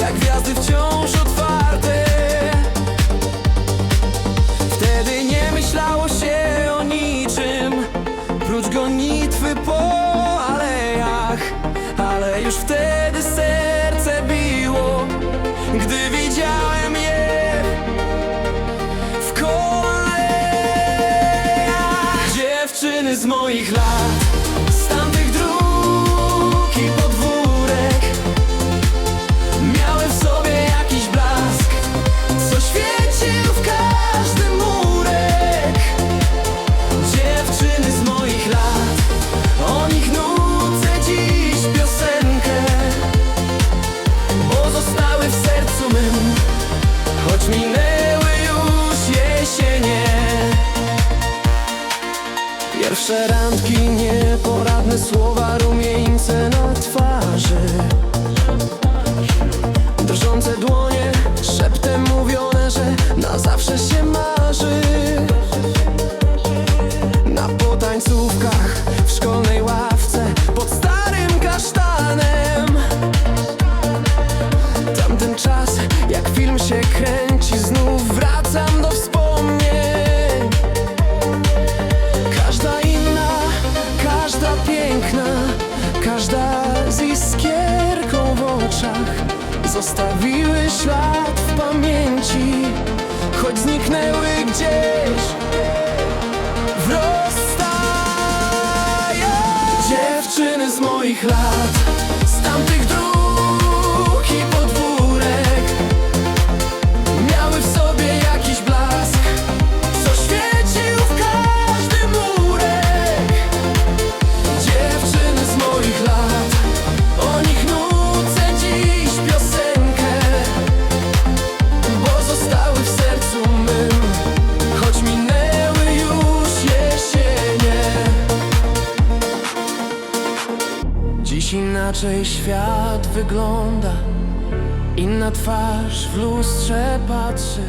jak gwiazdy wciąż otwarte. Wtedy nie myślało się o niczym. Prócz gonitwy po alejach. Ale już wtedy serce biło. Gdy widziałem je w kolejach. Dziewczyny z moich lat Pierwsze randki, nieporadne słowa, rumieńce na twarzy. Drżące dłonie, szeptem mówione, że na zawsze się marzy. Na potańcówkach, w szkolnej ławce, pod starym kasztanem. Tamten czas, jak film się kręci, znów wracam Zostawiły ślad w pamięci, choć zniknęły gdzieś w Dziewczyny z moich lat, inaczej świat wygląda. Inna twarz w lustrze patrzy